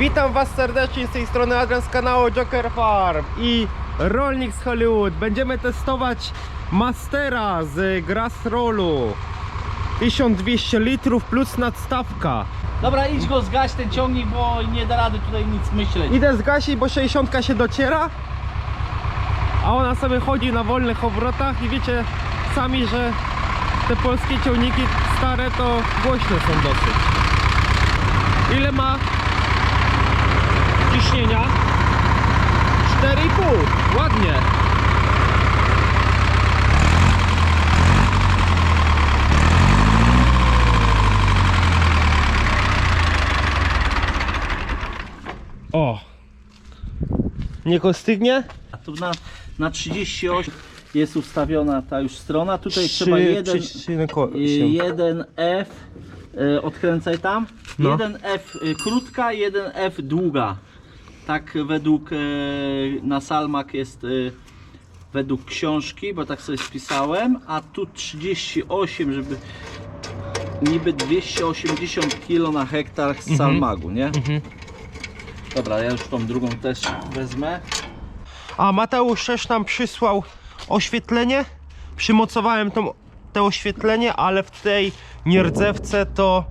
Witam Was serdecznie z tej strony Adrian z kanału Joker Farm i Rolnik z Hollywood. Będziemy testować Mastera z Grass Rollu. 1200 litrów plus nadstawka. Dobra, idź go zgaś ten ciągnik, bo nie da rady tutaj nic myśleć. Idę zgasić, bo 60 się dociera, a ona sobie chodzi na wolnych obrotach i wiecie sami, że te polskie ciągniki stare to głośne są dosyć. Ile ma ciśnienia? 4,5. Ładnie. O! Niech ostygnie? A tu na, na 38 jest ustawiona ta już strona. Tutaj Trzy- trzeba jeden, trzy- trzy y, jeden F, y, odkręcaj tam. No. Jeden F y, krótka, jeden F długa. Tak według y, na Salmak jest y, według książki, bo tak sobie spisałem, a tu 38, żeby niby 280 kg na hektar z Salmagu, nie? Mhm. Dobra, ja już tą drugą też wezmę. A Mateusz też nam przysłał oświetlenie. Przymocowałem tą, to oświetlenie, ale w tej nierdzewce to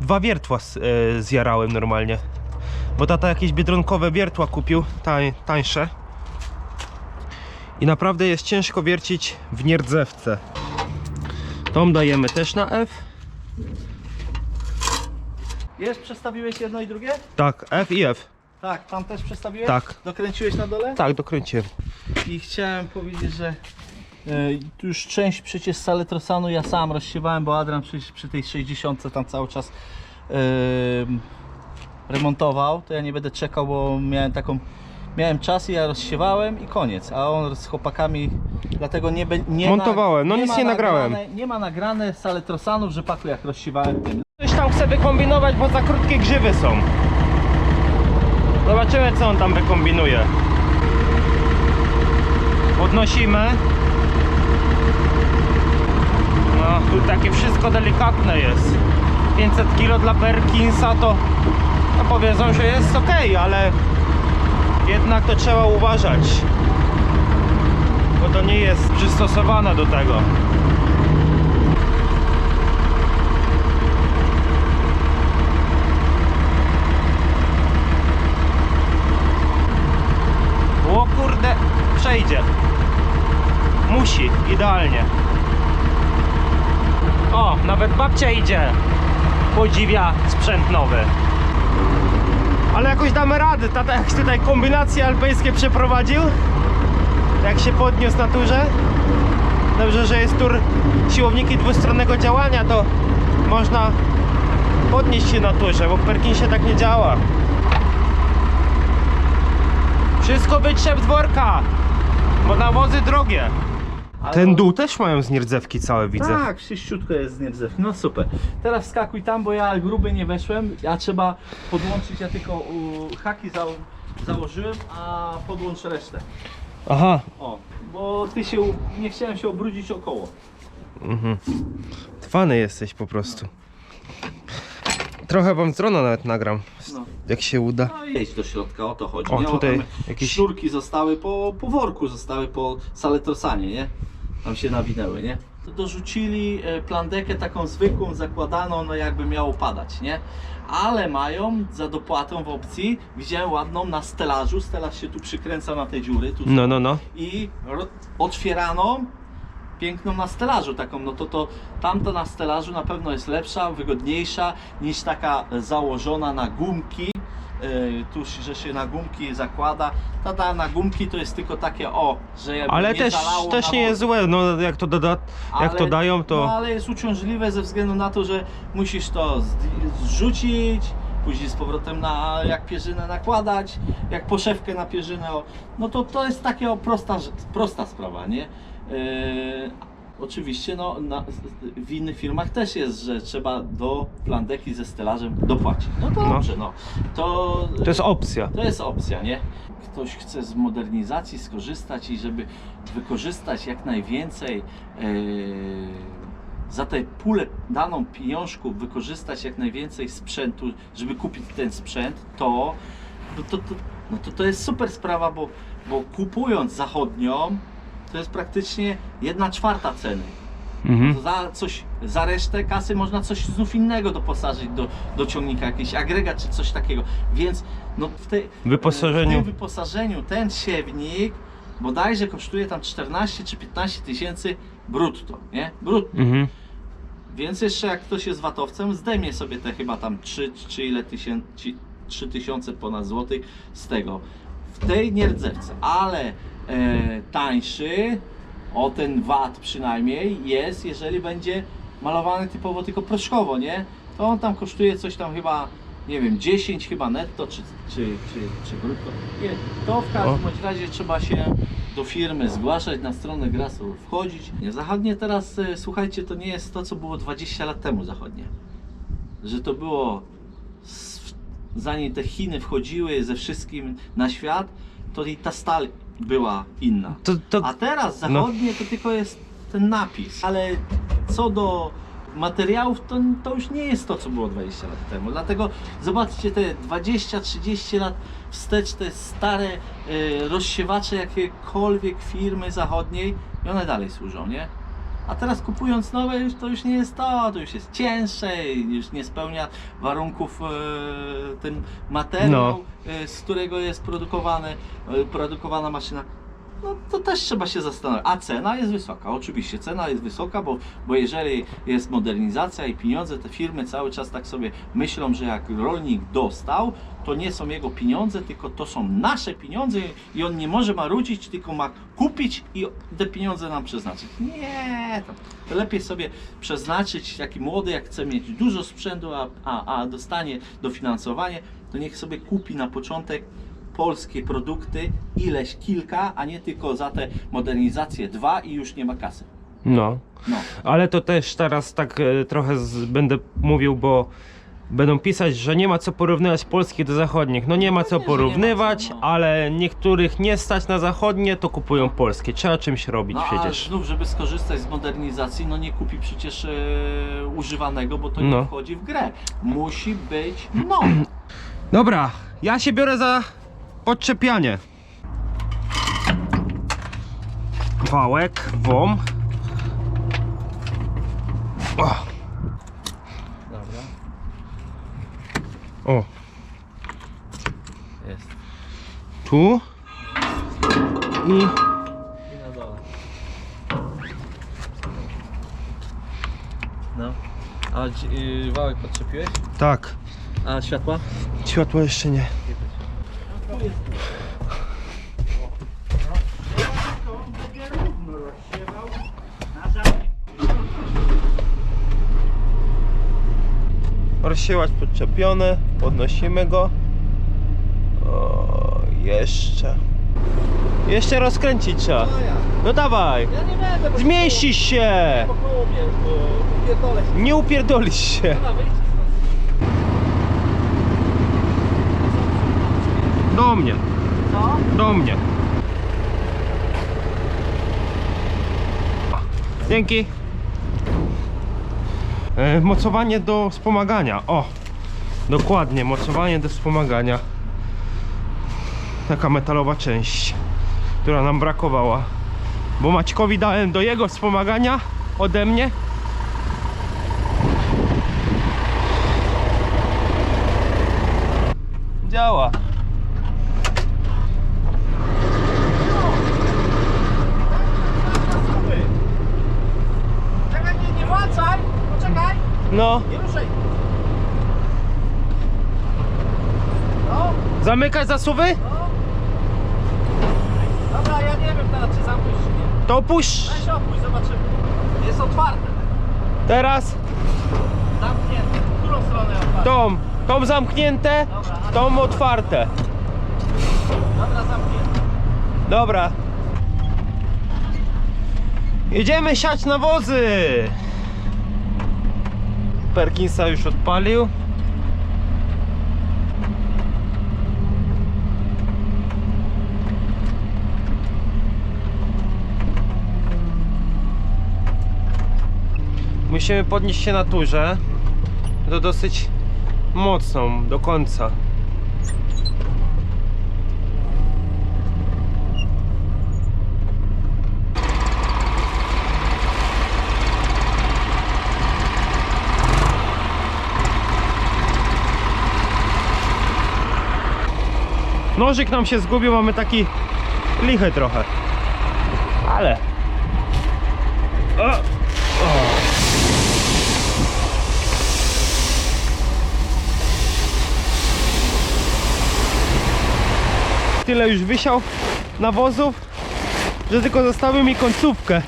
dwa wiertła s- e, zjarałem normalnie. Bo tata jakieś biedronkowe wiertła kupił, tań, tańsze. I naprawdę jest ciężko wiercić w nierdzewce. Tą dajemy też na F. Jest, przestawiłeś jedno i drugie? Tak, F i F. Tak, tam też przestawiłeś? Tak. Dokręciłeś na dole? Tak, dokręciłem. I chciałem powiedzieć, że tu już część przecież saletrosanu ja sam rozsiewałem, bo Adrian przy, przy tej 60 tam cały czas e, remontował, to ja nie będę czekał, bo miałem taką miałem czas i ja rozsiewałem i koniec, a on z chłopakami dlatego nie, nie Montowałem, no nic ma nie nagrałem. nagrane- Nie ma nagrane saletrosanu w rzepaku jak rozsiewałem tym. Coś tam chce wykombinować, bo za krótkie grzywy są. Zobaczymy co on tam wykombinuje. Podnosimy. No, tu takie wszystko delikatne jest. 500 kg dla Perkinsa to powiedzą, że jest ok, ale jednak to trzeba uważać. Bo to nie jest przystosowane do tego. O kurde, przejdzie. Musi, idealnie. O, nawet babcia idzie. Podziwia sprzęt nowy. Ale jakoś damy radę. Tata jak tutaj kombinacje alpejskie przeprowadził. Jak się podniósł na turze. Dobrze, że jest tur siłowniki dwustronnego działania, to można podnieść się na turze, bo w Perkinsie tak nie działa. Wszystko wytrzep z worka, bo nawozy drogie. Ale Ten dół też mają z nierdzewki całe, widzę. Tak, czyściutko jest z nierdzewki. No super. Teraz skakuj tam, bo ja gruby nie weszłem. Ja trzeba podłączyć, ja tylko u, haki za, założyłem, a podłącz resztę. Aha. O, bo ty się, nie chciałem się obrudzić około. Mhm. Twany jesteś po prostu. Trochę wam strona nawet nagram, No. jak się uda. No i jedź do środka, o to chodzi. O, nie? tutaj tam jakieś- Sznurki zostały po, po worku, zostały po saletrosanie, nie? Tam się nawinęły, nie? To dorzucili e, plandekę taką zwykłą, zakładaną, no jakby miało padać, nie? Ale mają za dopłatą w opcji, widziałem ładną na stelażu, stelaż się tu przykręca na te dziury, tu No, no, no. i ro- otwieraną, piękną na stelażu taką, no to to tamta na stelażu na pewno jest lepsza, wygodniejsza niż taka założona na gumki. Yy, tu, że się na gumki zakłada. Ta, ta na gumki to jest tylko takie o, że jakby Ale nie też, zalało też nie jest złe, no jak to, doda, jak to Ale- dają, No to... ale jest uciążliwe ze względu na to, że musisz to zrzucić, później z powrotem na jak pierzynę nakładać, jak poszewkę na pierzynę. No to to jest taka o, prosta, prosta sprawa, nie? Yy, oczywiście no, na, w innych firmach też jest, że trzeba do plandeki ze stelażem dopłacić. No to No. dobrze, no. To, To jest opcja. to jest opcja, nie? Ktoś chce z modernizacji skorzystać i żeby wykorzystać jak najwięcej e, za tę pulę daną pieniążków wykorzystać jak najwięcej sprzętu, żeby kupić ten sprzęt, to no to, to, no to, to jest super sprawa, bo, bo kupując zachodnią, to jest praktycznie jedna czwarta ceny. Mhm. Za coś, za resztę kasy można coś znów innego doposażyć do, do ciągnika, jakiś agregat czy coś takiego. Więc no w, tej, Wyposażeniu. w tym wyposażeniu ten siewnik bodajże kosztuje tam 14 czy 15 tysięcy brutto, nie? Brutto. Mhm. Więc jeszcze jak ktoś jest watowcem, zdejmie sobie te chyba tam 3 czy ile tysięcy, 3 tysiące ponad złotych z tego. W tej nierdzewce, ale e, tańszy, o ten wat przynajmniej jest, jeżeli będzie malowany typowo tylko proszkowo, nie? To on tam kosztuje coś tam chyba, nie wiem, 10 chyba netto, czy, czy, czy, czy brutto. Nie, to w każdym bądź razie trzeba się do firmy zgłaszać, na stronę Grasol wchodzić. Nie, Zachodnie teraz, e, słuchajcie, to nie jest to, co było 20 lat temu zachodnie. Że to było, zanim te Chiny wchodziły ze wszystkim na świat, to i ta stal była inna. To, to, A teraz no. zachodnie to tylko jest ten napis. Ale co do materiałów, to, to już nie jest to, co było 20 lat temu. Dlatego zobaczcie te 20-30 lat wstecz, te stare e, rozsiewacze jakiekolwiek firmy zachodniej i one dalej służą, nie? A teraz kupując nowe, już, to już nie jest to, to już jest cięższe, już nie spełnia warunków e, ten materiał, No. e, z którego jest produkowane, e, produkowana maszyna. No to też trzeba się zastanowić. A cena jest wysoka, oczywiście cena jest wysoka, bo, bo jeżeli jest modernizacja i pieniądze, te firmy cały czas tak sobie myślą, że jak rolnik dostał, to nie są jego pieniądze, tylko to są nasze pieniądze i on nie może marudzić, tylko ma kupić i te pieniądze nam przeznaczyć. Nie, to, lepiej sobie przeznaczyć, taki młody, jak chce mieć dużo sprzętu, a, a, a dostanie dofinansowanie, to niech sobie kupi na początek polskie produkty, ileś kilka, a nie tylko za te modernizacje dwa i już nie ma kasy. no. No. Ale to też teraz tak e, trochę z, będę mówił, bo będą pisać, że nie ma co porównywać polskich do zachodnich. No nie ma co porównywać, no. ale niektórych nie stać na zachodnie, to kupują polskie. Trzeba czymś robić No a przecież. znów, żeby skorzystać z modernizacji, no nie kupi przecież e, używanego, bo to nie No. wchodzi w grę. Musi być nowe. Dobra, ja się biorę za podczepianie. Wałek, WOM. O, Dobra, o, jest. tu i I na dole. No. A y, wałek podczepiłeś? tak. A światła? Światła jeszcze nie. Rozsiewacz podczepiony, podnosimy go. O, jeszcze. Jeszcze rozkręcić trzeba. No dawaj, Ja nie będę. zmieścisz się. Nie upierdolisz się. Do mnie, Co? do mnie. Dzięki. E, mocowanie do wspomagania. O, dokładnie, mocowanie do wspomagania. Taka metalowa część, która nam brakowała. Bo Maćkowi dałem do jego wspomagania ode mnie. Działa. Czekaj, nie, nie wracaj! Poczekaj! No, Nie ruszaj! No, zamykać zasuwy? no. Dobra, ja nie wiem teraz, czy zamknąć, czy nie. To puść. Weź opuść, zobaczymy. Jest otwarte. Teraz Zamknięte. W którą stronę otwarte? tą, tą zamknięte, tą otwarte. Dobra, zamknięte. Dobra. Jedziemy siać nawozy. Perkinsa już odpalił. Musi musimy podnieść się na turze. To dosyć mocną, do końca. Nożyk nam się zgubił, mamy taki lichy trochę. Ale. O! O! Tyle już wysiał nawozów, że tylko zostawił mi końcówkę.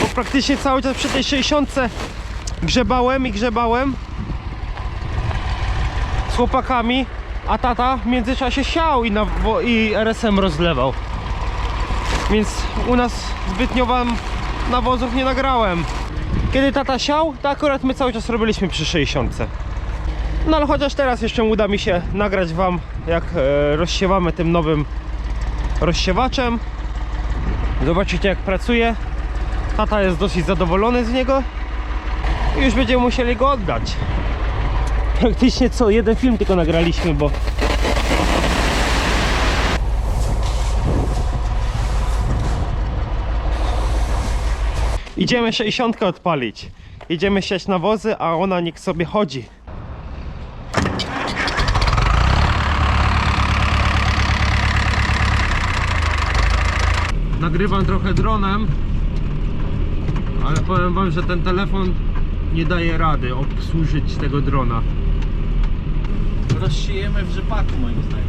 Bo praktycznie cały czas przy tej 60 grzebałem i grzebałem z chłopakami, a tata w międzyczasie siał i, nawo- i RSM rozlewał. Więc u nas zbytnio wam nawozów nie nagrałem. Kiedy tata siał, to akurat my cały czas robiliśmy przy 60. No ale chociaż teraz jeszcze uda mi się nagrać wam jak e, rozsiewamy tym nowym rozsiewaczem. Zobaczycie jak pracuje. Tata jest dosyć zadowolony z niego. I już będziemy musieli go oddać. Praktycznie co, jeden film tylko nagraliśmy, bo Idziemy 60 odpalić. Idziemy siać nawozy, a ona niech sobie chodzi. Nagrywam trochę dronem, ale powiem wam, że ten telefon nie daje rady obsłużyć tego drona. Rozsiejemy w rzepaku moim zdaniem.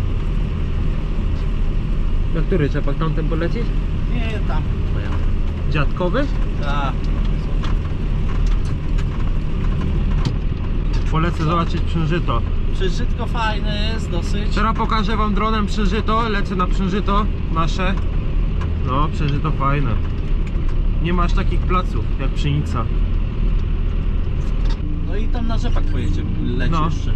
Na który czepak tamten polecieć? Nie, tam. Dziadkowy? Ta. Polecę zobaczyć przężyto. Przeżytko fajne jest dosyć. Teraz pokażę wam dronem przężyto, lecę na przężyto nasze. No, przężyto fajne. Nie masz takich placów jak pszenica. No i tam na rzepak pojedziemy. Leci No. jeszcze.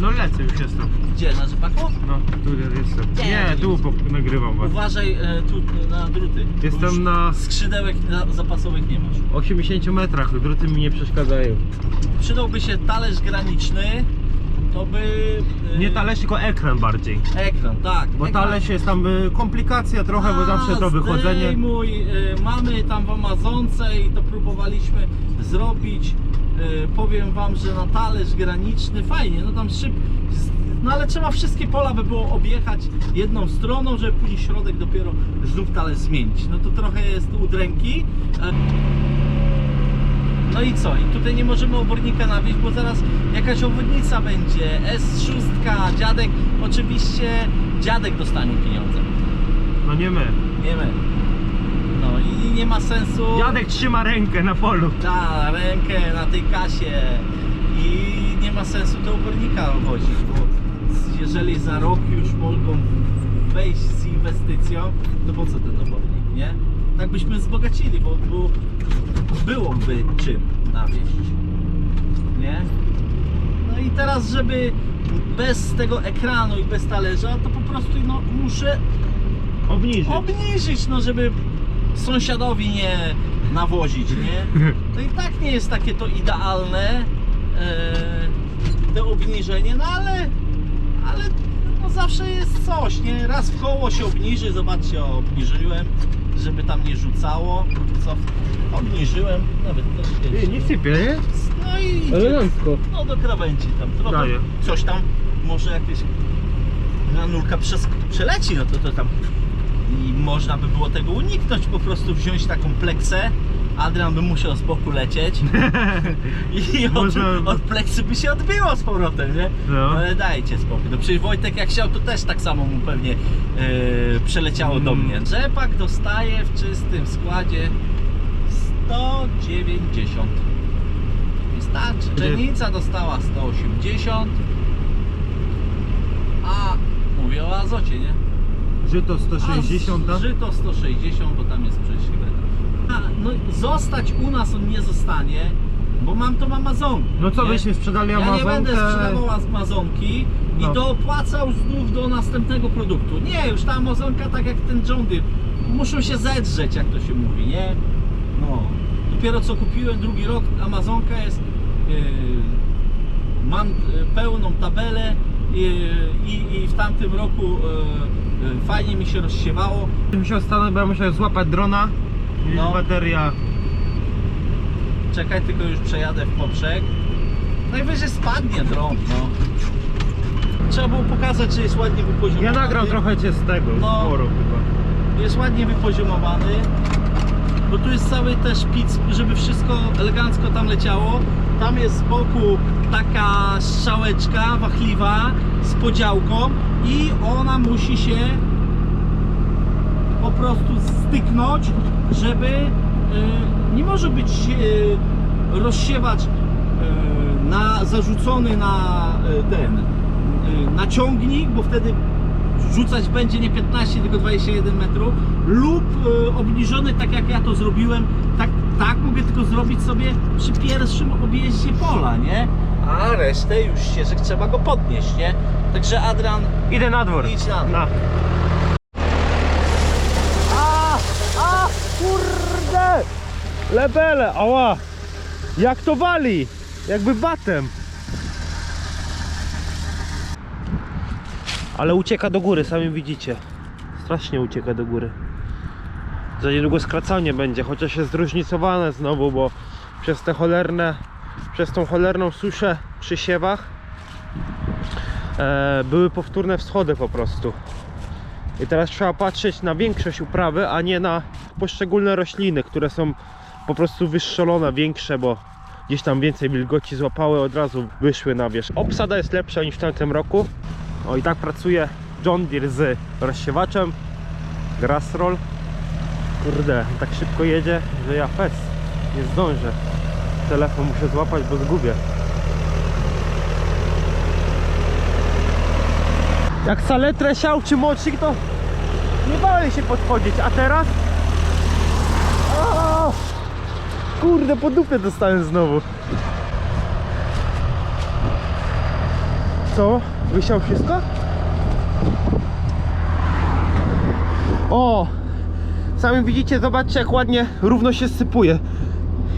No lecę już jestem. Gdzie, na rzepaku? No, tu jestem. Gdzie? Nie, tu nagrywam was. Uważaj e, tu na druty. bo Jestem na Skrzydełek na- zapasowych nie masz. 80 metrach, druty mi nie przeszkadzają. Przydałby się talerz graniczny, to by... e, Nie talerz, tylko ekran bardziej. Ekran, tak. Bo ekran. talerz jest tam y, komplikacja trochę, bo zawsze to wychodzenie. Zdejmuj, y, mamy tam w Amazonce i to próbowaliśmy zrobić. Y, powiem wam, że na talerz graniczny fajnie, no tam szyb. No ale trzeba wszystkie pola by było objechać jedną stroną, żeby później środek dopiero znów talerz zmienić. No to trochę jest udręki. E, No i co? I tutaj nie możemy obornika nawieźć, bo zaraz jakaś obwodnica będzie. S6, dziadek, oczywiście dziadek dostanie pieniądze. No nie my. Nie my. I nie ma sensu. Jadek trzyma rękę na polu. Da, rękę na tej kasie. I nie ma sensu do obornika wozić, bo jeżeli za rok już mogą wejść z inwestycją, to po co ten obornik, nie? Tak byśmy wzbogacili, bo, bo byłoby czym nawieść. Nie? No i teraz, żeby bez tego ekranu i bez talerza, to po prostu no, muszę Obniżyć. obniżyć, no żeby sąsiadowi nie nawozić, nie? To i tak nie jest takie to idealne e, to obniżenie, no ale ale no zawsze jest coś, nie? Raz w koło się obniży, zobaczcie, obniżyłem, żeby tam nie rzucało, co? Obniżyłem, nawet to Nie, nie sypie, nie? No i idzie. Elegancko. No do krawędzi tam trochę. Daje. Coś tam może jakieś granulka przez, przeleci, no to, to tam i można by było tego uniknąć, po prostu wziąć taką pleksę. Adrian by musiał z boku lecieć i od, Można- od pleksy by się odbiło z powrotem, nie? No. Ale dajcie spokój. No przecież Wojtek jak chciał, to też tak samo mu pewnie e, przeleciało do Mm. mnie. Rzepak dostaje w czystym składzie 190. Wystarczy. Pszenica dostała 180. A mówię o azocie, nie? Żyto 160, A z- Żyto 160, bo tam jest. A, no zostać u nas on nie zostanie, bo mam tą Amazonkę. No co nie? byśmy sprzedali Ja nie Amazonkę? będę sprzedawał Amazonki No. i dopłacał znów do następnego produktu. Nie, już ta Amazonka tak jak ten John Deere, muszą się zedrzeć, jak to się mówi, nie? No, Dopiero co kupiłem drugi rok, Amazonka jest. Yy, mam yy, pełną tabelę yy, i, i w tamtym roku yy, fajnie mi się rozsiewało. Musiał stanąć, bo ja musiałem złapać drona. i No. Bateria. Czekaj, tylko już przejadę w poprzek. Najwyżej spadnie dron, no. Trzeba było pokazać, że jest ładnie wypoziomowany. Ja nagram trochę cię z tego, No. forum chyba. Jest ładnie wypoziomowany. Bo tu jest cały też pic, żeby wszystko elegancko tam leciało. Tam jest z boku taka strzałeczka wachliwa z podziałką i ona musi się po prostu styknąć, żeby y, nie może być y, rozsiewacz y, na, zarzucony na ten na ciągnik, bo wtedy rzucać będzie nie 15, tylko 21 metrów lub obniżony tak jak ja to zrobiłem tak, tak mogę tylko zrobić sobie przy pierwszym objeździe pola, nie? A resztę już ścieżek trzeba go podnieść, nie? Także Adrian Idę na dwór. Idź na dwór. Na. A! A! Kurde! Lebele, ała! Jak to wali? Jakby batem. Ale ucieka do góry, sami widzicie. Strasznie ucieka do góry. Za niedługo skracanie będzie, chociaż jest zróżnicowane znowu, bo przez te cholerne, przez tą cholerną suszę przy siewach były powtórne wschody po prostu. I teraz trzeba patrzeć na większość uprawy, a nie na poszczególne rośliny, które są po prostu wyszczolone, większe, bo gdzieś tam więcej wilgoci złapały, od razu wyszły na wierzch. Obsada jest lepsza niż w tamtym roku. O i tak pracuje John Deere z rozsiewaczem Grassroll. Kurde, tak szybko jedzie, że ja fest nie zdążę. Telefon muszę złapać, bo zgubię. Jak saletrę siał czy mocznik, to nie bałem się podchodzić, a teraz? O! Kurde, po dupie dostałem znowu. Co? Wysiał wszystko? O! Sami widzicie, zobaczcie jak ładnie równo się sypuje.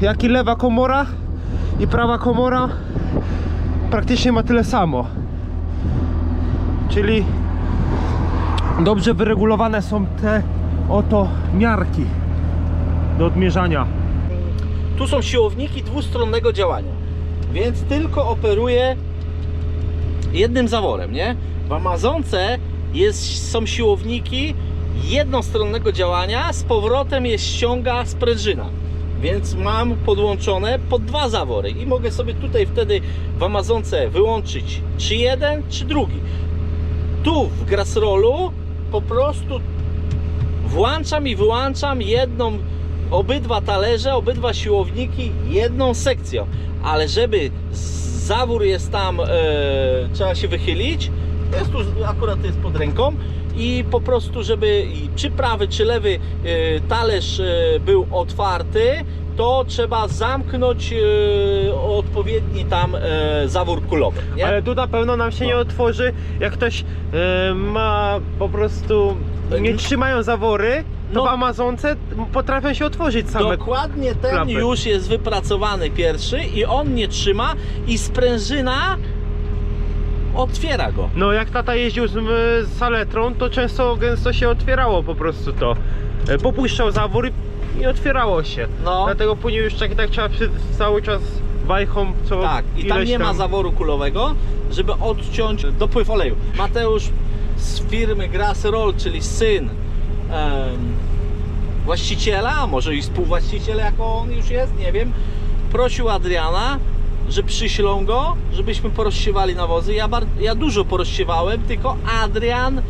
Jak i lewa komora i prawa komora praktycznie ma tyle samo. Czyli dobrze wyregulowane są te oto miarki do odmierzania. Tu są siłowniki dwustronnego działania, więc tylko operuję jednym zaworem, nie? W Amazonce jest, są siłowniki jednostronnego działania, z powrotem jest ściąga sprężyna. Więc mam podłączone pod dwa zawory i mogę sobie tutaj wtedy w Amazonce wyłączyć czy jeden, czy drugi. Tu w Grassrollu po prostu włączam i wyłączam jedną, obydwa talerze, obydwa siłowniki jedną sekcją, ale żeby zawór jest tam, e, trzeba się wychylić, jest tu akurat jest pod ręką i po prostu żeby czy prawy czy lewy e, talerz e, był otwarty, to trzeba zamknąć e, odpowiedni tam e, zawór kulowy. Nie? Ale tu na pewno nam się No. nie otworzy, jak ktoś e, ma po prostu nie trzymają zawory, to No. w Amazonce potrafią się otworzyć same. Dokładnie ten klapy. już jest wypracowany pierwszy i on nie trzyma i sprężyna otwiera go. No jak tata jeździł z, z saletrą, to często gęsto się otwierało po prostu to. E, Popuszczał zawór i, i otwierało się. No. Dlatego później już tak, tak trzeba przy, cały czas wajchą co Tak, i tam ileś nie ma zaworu kulowego, żeby odciąć dopływ oleju. Mateusz z firmy Grassroll, czyli syn em, właściciela, może i współwłaściciel, jako on już jest, nie wiem, prosił Adriana, że przyślą go, żebyśmy porozsiewali nawozy. Ja, ja dużo porozsiewałem, tylko Adrian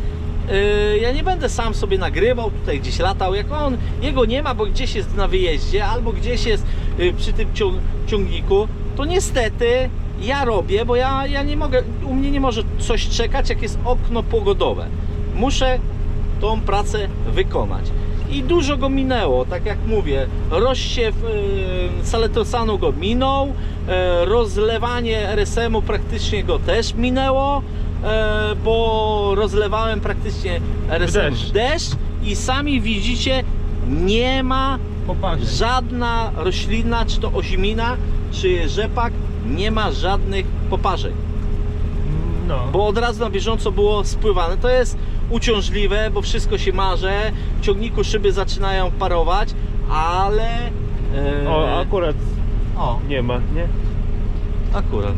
Yy, ja nie będę sam sobie nagrywał, tutaj gdzieś latał, jak on, jego nie ma, bo gdzieś jest na wyjeździe, albo gdzieś jest yy, przy tym cią- ciągniku, to niestety ja robię, bo ja, ja nie mogę, u mnie nie może coś czekać, jak jest okno pogodowe. Muszę tą pracę wykonać. I dużo go minęło, tak jak mówię, rozsiew yy, saletosanu go minął, yy, rozlewanie RSM-u praktycznie go też minęło, yy, bo rozlewałem praktycznie RSM w deszcz. deszcz i sami widzicie, nie ma. Żadna roślina, czy to ozimina, czy rzepak, nie ma żadnych poparzeń. No. bo od razu na bieżąco było spływane. To jest uciążliwe, bo wszystko się marze, w ciągniku szyby zaczynają parować, ale... e, O, akurat o, nie ma, nie? akurat.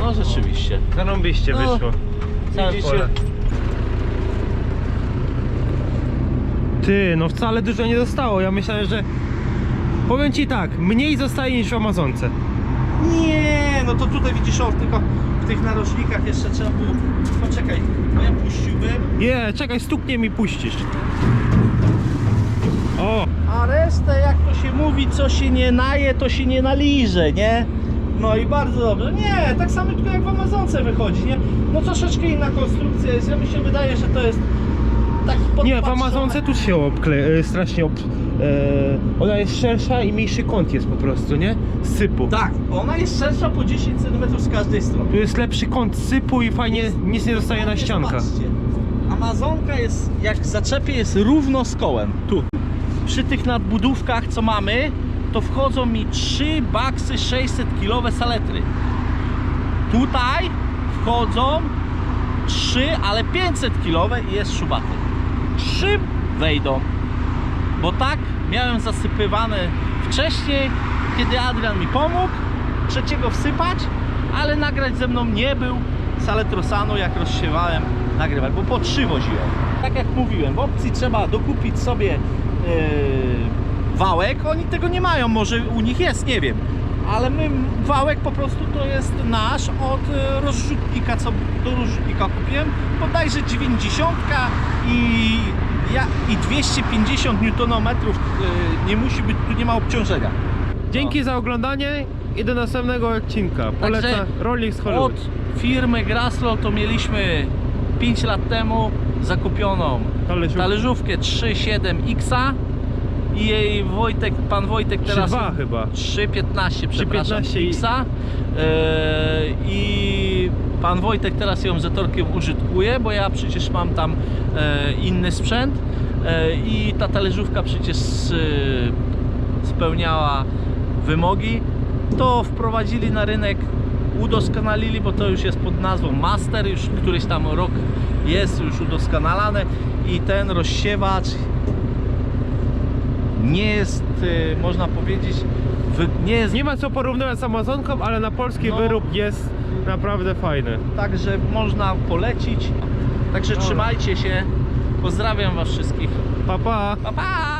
No rzeczywiście. Zarąbiście No, wyszło. Całe Widzicie? pole. Ty, no wcale dużo nie zostało. Ja myślałem, że... Powiem ci tak, mniej zostaje niż w Amazonce. Nie, no to tutaj widzisz, o, tylko w tych narożnikach jeszcze trzeba było... Poczekaj, bo ja puściłbym, Nie, czekaj, stuknie mi puścisz. O, a resztę, jak to się mówi, co się nie naje, to się nie naliże, nie? No i bardzo dobrze. Nie, tak samo tylko jak w Amazonce wychodzi, nie? No troszeczkę inna konstrukcja jest. Ja mi się wydaje, że to jest tak nie, w. Amazonce tu się obkle... e, strasznie ob... e, Ona jest szersza i mniejszy kąt jest po prostu, nie? Sypu. Tak, ona jest szersza po 10 cm z każdej strony. Tu jest lepszy kąt sypu i fajnie nic nie zostaje na ściankach. patrzcie, Amazonka jest, jak zaczepie, jest równo z kołem. Tu. Przy tych nadbudówkach, co mamy, to wchodzą mi 3 baksy 600 kilowe saletry. Tutaj wchodzą 3, ale 500 kilowe i jest szubaty. 3 wejdą. Bo tak miałem zasypywane wcześniej, kiedy Adrian mi pomógł, trzeciego wsypać, ale nagrać ze mną nie był Saletrosano, jak rozsiewałem nagrywać, bo po trzy woziłem. Tak jak mówiłem, w opcji trzeba dokupić sobie yy, wałek, oni tego nie mają, może u nich jest, nie wiem. Ale my, wałek po prostu to jest nasz od e, rozrzutnika, co do rozrzutnika kupiłem, bodajże 90 i, ja, i 250 Nm e, nie musi być, tu nie ma obciążenia. Dzięki za oglądanie i do następnego odcinka. Poleca rolnik z Hollywood. Od firmy Graslow to mieliśmy 5 lat temu zakupioną Talerzówkę. talerzówkę 3.7X i jej Wojtek, pan Wojtek teraz 3.2 chyba. 3.15 przepraszam 3.15 i- Xa. Yy, i pan Wojtek teraz ją zetorkiem użytkuje, bo ja przecież mam tam e, inny sprzęt. E, i ta talerzówka przecież e, spełniała wymogi. To wprowadzili na rynek udoskonalili, bo to już jest pod nazwą Master, już któryś tam rok jest już udoskonalane. I ten rozsiewacz nie jest, y, można powiedzieć, nie jest Nie ma co porównywać z Amazonką, ale na polski No. wyrób jest naprawdę fajny. tak, że można polecić. Także Dobra. trzymajcie się. Pozdrawiam Was wszystkich. Pa, pa. Pa, pa!